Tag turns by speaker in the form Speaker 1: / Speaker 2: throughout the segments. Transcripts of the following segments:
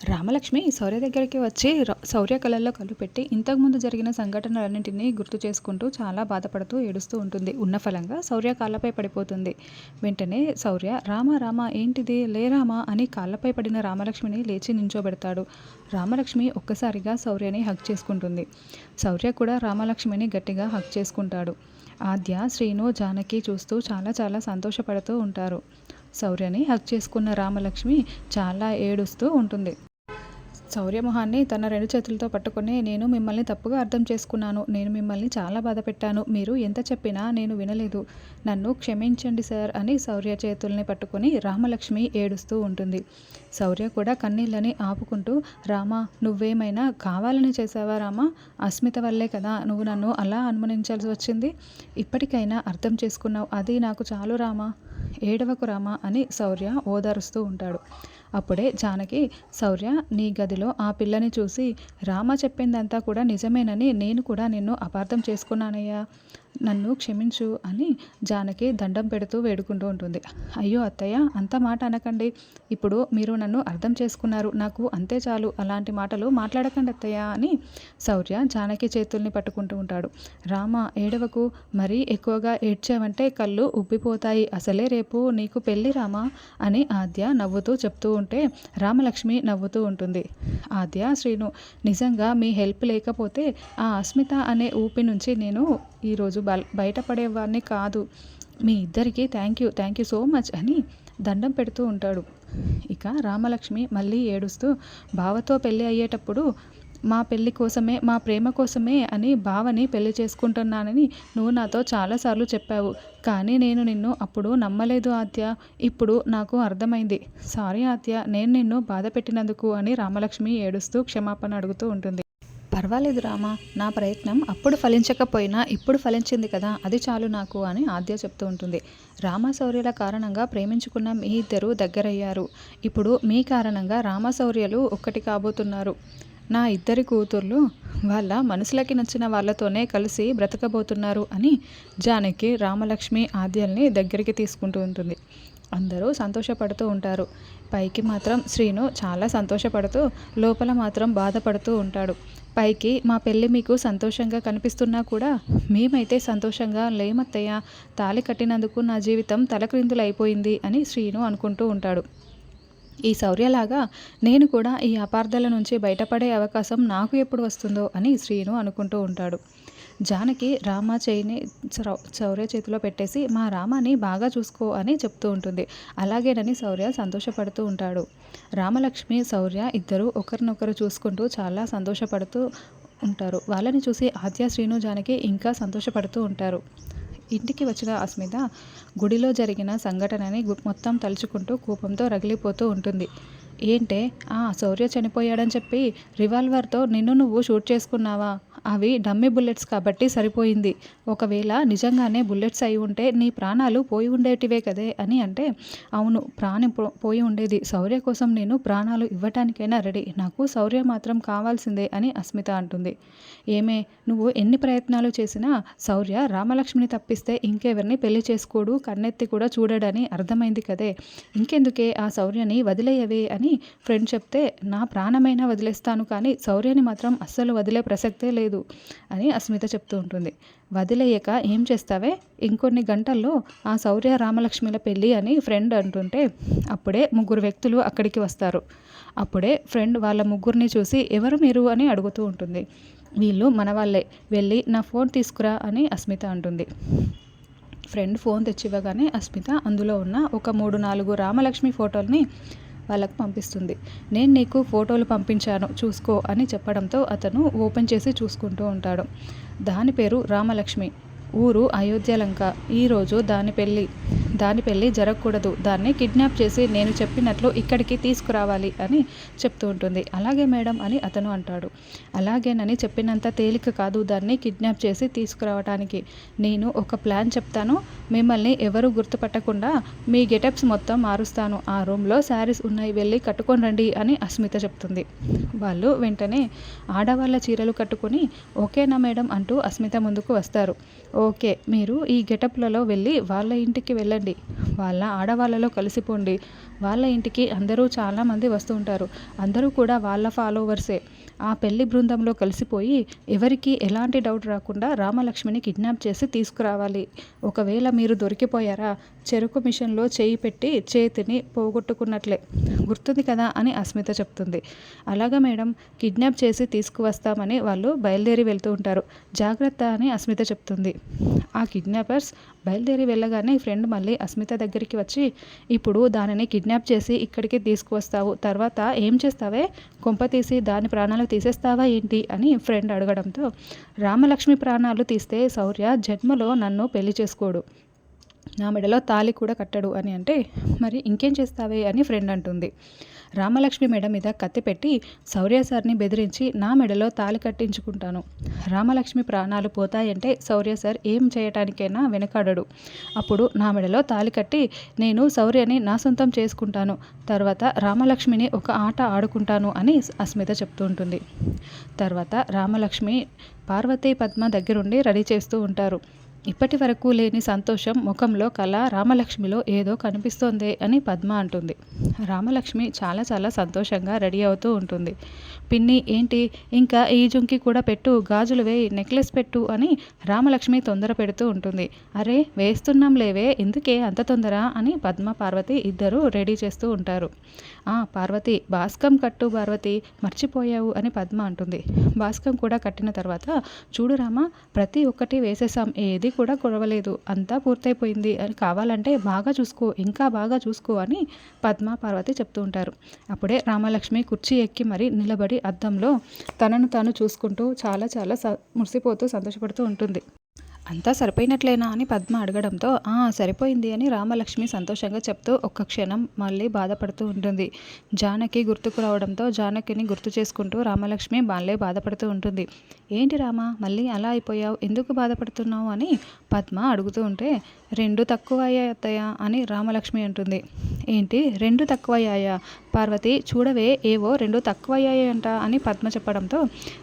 Speaker 1: రామలక్ష్మి శౌర్య దగ్గరికి వచ్చి శౌర్య కళల్లో కళ్ళు పెట్టి ఇంతకుముందు జరిగిన సంఘటనలన్నింటినీ గుర్తు చేసుకుంటూ చాలా బాధపడుతూ ఏడుస్తూ ఉంటుంది. ఉన్న ఫలంగా శౌర్య కాళ్ళపై పడిపోతుంది. వెంటనే శౌర్య రామ రామ ఏంటిది? లే రామా అని కాళ్ళపై పడిన రామలక్ష్మిని లేచి నించోబెడతాడు. రామలక్ష్మి ఒక్కసారిగా శౌర్యని హక్ చేసుకుంటుంది. శౌర్య కూడా రామలక్ష్మిని గట్టిగా హక్ చేసుకుంటాడు. ఆద్య శ్రీను జానకి చూస్తూ చాలా చాలా సంతోషపడుతూ ఉంటారు. శౌర్యని హక్ చేసుకున్న రామలక్ష్మి చాలా ఏడుస్తూ ఉంటుంది. శౌర్యమొహాన్ని తన రెండు చేతులతో పట్టుకుని నేను మిమ్మల్ని తప్పుగా అర్థం చేసుకున్నాను. నేను మిమ్మల్ని చాలా బాధ పెట్టాను. మీరు ఎంత చెప్పినా నేను వినలేదు. నన్ను క్షమించండి సార్ అని శౌర్య చేతుల్ని పట్టుకొని రామలక్ష్మి ఏడుస్తూ ఉంటుంది. శౌర్య కూడా కన్నీళ్ళని ఆపుకుంటూ రామా నువ్వేమైనా కావాలని చేసావా రామా? అస్మిత వల్లే కదా నువ్వు నన్ను అలా అనుమానించాల్సి వచ్చింది? ఇప్పటికైనా అర్థం చేసుకున్నావు. అది నాకు చాలు రామా. ఏడవకు రామా అని శౌర్య ఓదారుస్తూ ఉంటాడు. అప్పుడే జానకి శౌర్య నీ గదిలో ఆ పిల్లని చూసి రామ చెప్పిందంతా కూడా నిజమేనని నేను కూడా నిన్ను అపార్థం చేసుకున్నానయ్యా. నన్ను క్షమించు అని జానకి దండం పెడుతూ వేడుకుంటూ ఉంటుంది. అయ్యో అత్తయ్య అంత మాట అనకండి. ఇప్పుడు మీరు నన్ను అర్థం చేసుకున్నారు. నాకు అంతే చాలు. అలాంటి మాటలు మాట్లాడకండి అత్తయ్య అని శౌర్య జానకి చేతుల్ని పట్టుకుంటూ ఉంటాడు. రామ ఏడవకు. మరీ ఎక్కువగా ఏడ్చావంటే కళ్ళు ఉబ్బిపోతాయి. అసలే రేపు నీకు పెళ్ళి రామా? అని ఆద్య నవ్వుతూ చెప్తూ ఉంటే రామలక్ష్మి నవ్వుతూ ఉంటుంది. ఆద్య శ్రీను నిజంగా మీ హెల్ప్ లేకపోతే ఆ అస్మిత అనే ఊపి నుంచి నేను ఈరోజు బ బయటపడేవాడిని కాదు. మీ ఇద్దరికీ thank you thank you so much అని దండం పెడుతూ ఉంటాడు. ఇక రామలక్ష్మి మళ్ళీ ఏడుస్తూ బావతో పెళ్ళి అయ్యేటప్పుడు మా పెళ్ళి కోసమే మా ప్రేమ కోసమే అని బావని పెళ్ళి చేసుకుంటున్నానని నువ్వు నాతో చాలాసార్లు చెప్పావు. కానీ నేను నిన్ను అప్పుడు నమ్మలేదు ఆత్య ఇప్పుడు నాకు అర్థమైంది. సారీ ఆత్య నేను నిన్ను బాధ పెట్టినందుకు అని రామలక్ష్మి ఏడుస్తూ క్షమాపణ అడుగుతూ ఉంటుంది. పర్వాలేదు రామా నా ప్రయత్నం అప్పుడు ఫలించకపోయినా ఇప్పుడు ఫలించింది కదా అది చాలు నాకు అని ఆద్య చెప్తూ ఉంటుంది. రామశౌర్యుల కారణంగా ప్రేమించుకున్న మీ ఇద్దరు దగ్గరయ్యారు. ఇప్పుడు మీ కారణంగా రామశౌర్యలు ఒక్కటి కాబోతున్నారు. నా ఇద్దరి కూతుర్లు వాళ్ళ మనసులకి నచ్చిన వాళ్ళతోనే కలిసి బ్రతకబోతున్నారు అని జానకి రామలక్ష్మి ఆద్యల్ని దగ్గరికి తీసుకుంటూ ఉంటుంది. అందరూ సంతోషపడుతూ ఉంటారు. పైకి మాత్రం శ్రీను చాలా సంతోషపడుతూ లోపల మాత్రం బాధపడుతూ ఉంటాడు. పైకి మా పెళ్ళి మీకు సంతోషంగా కనిపిస్తున్నా కూడా మేమైతే సంతోషంగా లేమత్తయ్య తాళి కట్టినందుకు నా జీవితం తలక్రిందులైపోయింది అని శ్రీను అనుకుంటూ ఉంటాడు. ఈ శౌర్యలాగా నేను కూడా ఈ అపార్థాల నుంచి బయటపడే అవకాశం నాకు ఎప్పుడు వస్తుందో అని శ్రీను అనుకుంటూ ఉంటాడు. జానకి రామ చేయిని శౌర్య చేతిలో పెట్టేసి మా రామాని బాగా చూసుకో అని చెప్తూ ఉంటుంది. అలాగేనని శౌర్య సంతోషపడుతూ ఉంటాడు. రామలక్ష్మి శౌర్య ఇద్దరు ఒకరినొకరు చూసుకుంటూ చాలా సంతోషపడుతూ ఉంటారు. వాళ్ళని చూసి ఆద్య శ్రీను జానకి ఇంకా సంతోషపడుతూ ఉంటారు. ఇంటికి వచ్చిన అస్మిత గుడిలో జరిగిన సంఘటనని మొత్తం తలుచుకుంటూ కోపంతో రగిలిపోతూ ఉంటుంది. ఏంటే? ఆ శౌర్య చనిపోయాడని చెప్పి రివాల్వర్తో నిన్ను నువ్వు షూట్ చేసుకున్నావా? అవి డమ్మి బుల్లెట్స్ కాబట్టి సరిపోయింది. ఒకవేళ నిజంగానే బుల్లెట్స్ అయి ఉంటే నీ ప్రాణాలు పోయి ఉండేటివే కదే అని అంటే అవును ప్రాణం పో- పోయి ఉండేది. శౌర్య కోసం నేను ప్రాణాలు ఇవ్వటానికైనా రెడీ. నాకు శౌర్య మాత్రం కావాల్సిందే అని అస్మిత అంటుంది. ఏమే నువ్వు ఎన్ని ప్రయత్నాలు చేసినా శౌర్య రామలక్ష్మిని తప్పిస్తే ఇంకెవరిని పెళ్ళి చేసుకోడు కన్నెత్తి కూడా చూడడని అర్థమైంది కదే. ఇంకెందుకే ఆ శౌర్యని వదిలేయవే అని ఫ్రెండ్ చెప్తే నా ప్రాణమైనా వదిలేస్తాను కానీ శౌర్యని మాత్రం అస్సలు వదిలే ప్రసక్తే లేదు. అని అస్మిత చెప్తూ ఉంటుంది. వదిలేయక ఏం చేస్తావే? ఇంకొన్ని గంటల్లో ఆ శౌర్య రామలక్ష్మిల పెళ్ళి అని ఫ్రెండ్ అంటుంటే అప్పుడే ముగ్గురు వ్యక్తులు అక్కడికి వస్తారు. అప్పుడే ఫ్రెండ్ వాళ్ళ ముగ్గురిని చూసి ఎవరు మీరు అని అడుగుతూ ఉంటుంది. వీళ్ళు మన వాళ్ళే వెళ్ళి నా ఫోన్ తీసుకురా అని అస్మిత అంటుంది. ఫ్రెండ్ ఫోన్ తెచ్చివ్వగానే అస్మిత అందులో ఉన్న ఒక మూడు నాలుగు రామలక్ష్మి ఫోటోల్ని వాళ్ళకు పంపిస్తుంది. నేను నీకు ఫోటోలు పంపించాను చూసుకో అని చెప్పడంతో అతను ఓపెన్ చేసి చూసుకుంటూ ఉంటాడు. దాని పేరు రామలక్ష్మి. ఊరు అయోధ్యలంక. ఈరోజు దాని పెళ్ళి. దాని పెళ్ళి జరగకూడదు. దాన్ని కిడ్నాప్ చేసి నేను చెప్పినట్లు ఇక్కడికి తీసుకురావాలి అని చెప్తూ ఉంటుంది. అలాగే మేడం అని అతను అంటాడు. అలాగేనని చెప్పినంత తేలిక కాదు దాన్ని కిడ్నాప్ చేసి తీసుకురావడానికి నేను ఒక ప్లాన్ చెప్తాను. మిమ్మల్ని ఎవరు గుర్తుపట్టకుండా మీ గెటప్స్ మొత్తం మారుస్తాను. ఆ రూమ్లో శారీస్ ఉన్నాయి. వెళ్ళి కట్టుకొని రండి అని అస్మిత చెప్తుంది. వాళ్ళు వెంటనే ఆడవాళ్ళ చీరలు కట్టుకొని ఓకేనా మేడం అంటూ అస్మిత ముందుకు వస్తారు. ఓ ఓకే మీరు ఈ గెటప్లలో వెళ్ళి వాళ్ళ ఇంటికి వెళ్ళండి. వాళ్ళ ఆడవాళ్ళలో కలిసిపోండి. వాళ్ళ ఇంటికి అందరూ చాలామంది వస్తూ ఉంటారు. అందరూ కూడా వాళ్ళ ఫాలోవర్సే. ఆ పెళ్ళి బృందంలో కలిసిపోయి ఎవరికి ఎలాంటి డౌట్ రాకుండా రామలక్ష్మిని కిడ్నాప్ చేసి తీసుకురావాలి. ఒకవేళ మీరు దొరికిపోయారా చెరుకు మిషన్లో చేయి పెట్టి చేతిని పోగొట్టుకున్నట్లే. గుర్తుంది కదా అని అస్మిత చెప్తుంది. అలాగా మేడం కిడ్నాప్ చేసి తీసుకువస్తామని వాళ్ళు బయలుదేరి వెళ్తూ ఉంటారు. జాగ్రత్త అని అస్మిత చెప్తుంది. ఆ కిడ్నాపర్స్ బయలుదేరి వెళ్ళగానే ఫ్రెండ్ మళ్ళీ అస్మిత దగ్గరికి వచ్చి ఇప్పుడు దానిని కిడ్నాప్ చేసి ఇక్కడికి తీసుకువస్తావు. తర్వాత ఏం చేస్తావే? కొంప తీసి దాని ప్రాణాలు తీసేస్తావా ఏంటి? అని ఫ్రెండ్ అడగడంతో రామలక్ష్మి ప్రాణాలు తీస్తే శౌర్య జన్మలో నన్ను పెళ్ళి చేసుకోడు. నా మెడలో తాళి కూడా కట్టడు అని అంటే మరి ఇంకేం చేస్తావే? అని ఫ్రెండ్ అంటుంది. రామలక్ష్మి మెడ మీద కత్తి పెట్టి శౌర్య సార్ని బెదిరించి నా మెడలో తాళి కట్టించుకుంటాను. రామలక్ష్మి ప్రాణాలు పోతాయంటే శౌర్య సార్ ఏం చేయటానికైనా వెనకాడడు. అప్పుడు నా మెడలో తాళి కట్టి నేను శౌర్యని నా సొంతం చేసుకుంటాను. తర్వాత రామలక్ష్మిని ఒక ఆట ఆడుకుంటాను అని అస్మిత చెప్తూ ఉంటుంది. తర్వాత రామలక్ష్మి పార్వతీ పద్మ దగ్గరుండి రెడీ చేస్తూ ఉంటారు. ఇప్పటి వరకు లేని సంతోషం ముఖంలో కళ రామలక్ష్మిలో ఏదో కనిపిస్తోంది అని పద్మ అంటుంది. రామలక్ష్మి చాలా చాలా సంతోషంగా రెడీ అవుతూ ఉంటుంది. పిన్ని ఏంటి? ఇంకా ఈ జుంకి కూడా పెట్టు గాజులు వేయి నెక్లెస్ పెట్టు అని రామలక్ష్మి తొందర పెడుతూ ఉంటుంది. అరే వేస్తున్నాం లేవే ఎందుకే అంత తొందర అని పద్మ పార్వతి ఇద్దరు రెడీ చేస్తూ ఉంటారు. ఆ పార్వతి బాస్కం కట్టు పార్వతి మర్చిపోయావు అని పద్మ అంటుంది. బాస్కం కూడా కట్టిన తర్వాత చూడు రామ ప్రతి ఒక్కటి వేసేసాం ఏది కూడా గొడవలేదు అంతా పూర్తయిపోయింది. అని కావాలంటే బాగా చూసుకో ఇంకా బాగా చూసుకో అని పద్మ పార్వతి చెప్తూ ఉంటారు. అప్పుడే రామలక్ష్మి కుర్చీ ఎక్కి మరి నిలబడి అద్దంలో తనను తాను చూసుకుంటూ చాలా చాలా స మురిసిపోతూ సంతోషపడుతూ ఉంటుంది. అంతా సరిపోయినట్లేనా అని పద్మ అడగడంతో ఆ సరిపోయింది అని రామలక్ష్మి సంతోషంగా చెప్తూ ఒక్క క్షణం మళ్ళీ బాధపడుతూ ఉంటుంది. జానకి గుర్తుకు రావడంతో జానకిని గుర్తు చేసుకుంటూ రామలక్ష్మి మళ్ళీ బాధపడుతూ ఉంటుంది. ఏంటి రామ మళ్ళీ అలా అయిపోయావు? ఎందుకు బాధపడుతున్నావు? అని పద్మ అడుగుతూ ఉంటే రెండు తక్కువ అయ్యాయా అని రామలక్ష్మి అంటుంది. ఏంటి? రెండు తక్కువయ్యాయా? పార్వతి చూడవే ఏవో రెండు తక్కువ అంట అని పద్మ చెప్పడంతో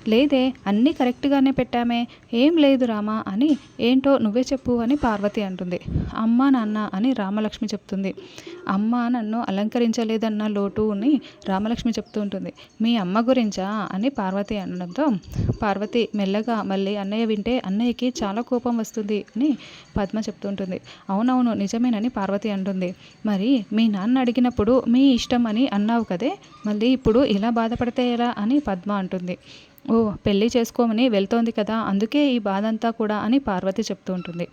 Speaker 1: లేదే అన్నీ కరెక్ట్గానే పెట్టామే. ఏం లేదు రామా అని ఏంటో నువ్వే చెప్పు అని పార్వతి అంటుంది. అమ్మా నాన్న అని రామలక్ష్మి చెప్తుంది. అమ్మ నన్ను అలంకరించలేదన్న లోటుని రామలక్ష్మి చెప్తూ ఉంటుంది. మీ అమ్మ గురించా? అని పార్వతి అనడంతో పార్వతి మెల్లగా మళ్ళీ అన్నయ్య వింటే అన్నయ్యకి చాలా కోపం వస్తుంది అని పద్మ చెప్తుంటుంది అవునవును నిజమేనని పార్వతి అంటుంది. మరి మీ నాన్న అడిగినప్పుడు మీ ఇష్టం అని అన్నావు కదే? మళ్ళీ ఇప్పుడు ఇలా బాధపడితే ఎలా? అని పద్మ అంటుంది. ఓ పెళ్ళి చేసుకోమని వెళ్తోంది కదా అందుకే ఈ బాధ అంతా కూడా అని పార్వతి చెప్తూ ఉంటుంది.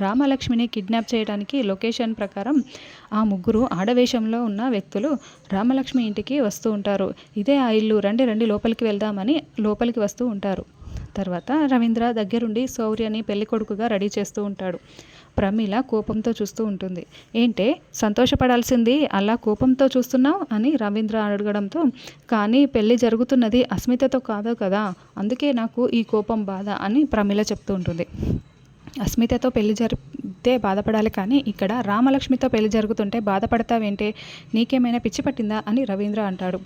Speaker 1: రామలక్ష్మిని కిడ్నాప్ చేయడానికి లొకేషన్ ప్రకారం ఆ ముగ్గురు ఆడవేషంలో ఉన్న వ్యక్తులు రామలక్ష్మి ఇంటికి వస్తూ ఉంటారు. ఇదే ఆ ఇల్లు రండి రండి లోపలికి వెళ్దామని లోపలికి వస్తూ ఉంటారు. తర్వాత రవీంద్ర దగ్గరుండి శౌర్యని పెళ్ళి కొడుకుగా రెడీ చేస్తూ ఉంటాడు. ప్రమీల కోపంతో చూస్తూ ఉంటుంది. ఏంటే సంతోషపడాల్సింది అలా కోపంతో చూస్తున్నావు అని రవీంద్ర అడగడంతో కానీ పెళ్ళి జరుగుతున్నది అస్మితతో కాదు కదా అందుకే నాకు ఈ కోపం బాధ అని ప్రమీల చెప్తూ ఉంటుంది. అస్మితతో పెళ్ళి జరిగితే బాధపడాలి కానీ ఇక్కడ రామలక్ష్మితో పెళ్ళి జరుగుతుంటే బాధపడతావేంటే? నీకేమైనా పిచ్చి పట్టిందా? అని రవీంద్ర అంటాడు.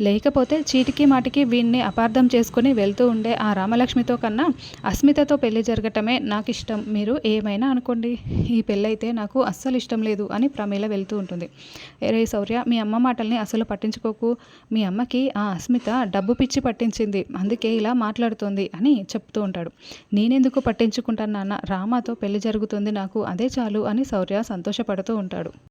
Speaker 1: లేకపోతే చీటికి మాటికి వీణ్ణి అపార్థం చేసుకుని వెళ్తూ ఉండే ఆ రామలక్ష్మితో కన్నా అస్మితతో పెళ్ళి జరగటమే నాకు ఇష్టం మీరు ఏమైనా అనుకోండి. ఈ పెళ్ళైతే నాకు అస్సలు ఇష్టం లేదు అని ప్రమీల వెళ్తూ ఉంటుంది. రే శౌర్య మీ అమ్మ మాటల్ని అసలు పట్టించుకోకు. మీ అమ్మకి ఆ అస్మిత డబ్బు పిచ్చి పట్టించింది. అందుకే ఇలా మాట్లాడుతోంది అని చెప్తూ ఉంటాడు. నేనెందుకు పట్టించుకుంటాను నాన్న? రామాతో పెళ్ళి జరుగుతుంది నాకు నాకు అదే చాలు అని శౌర్య సంతోషపడుతూ ఉంటాడు.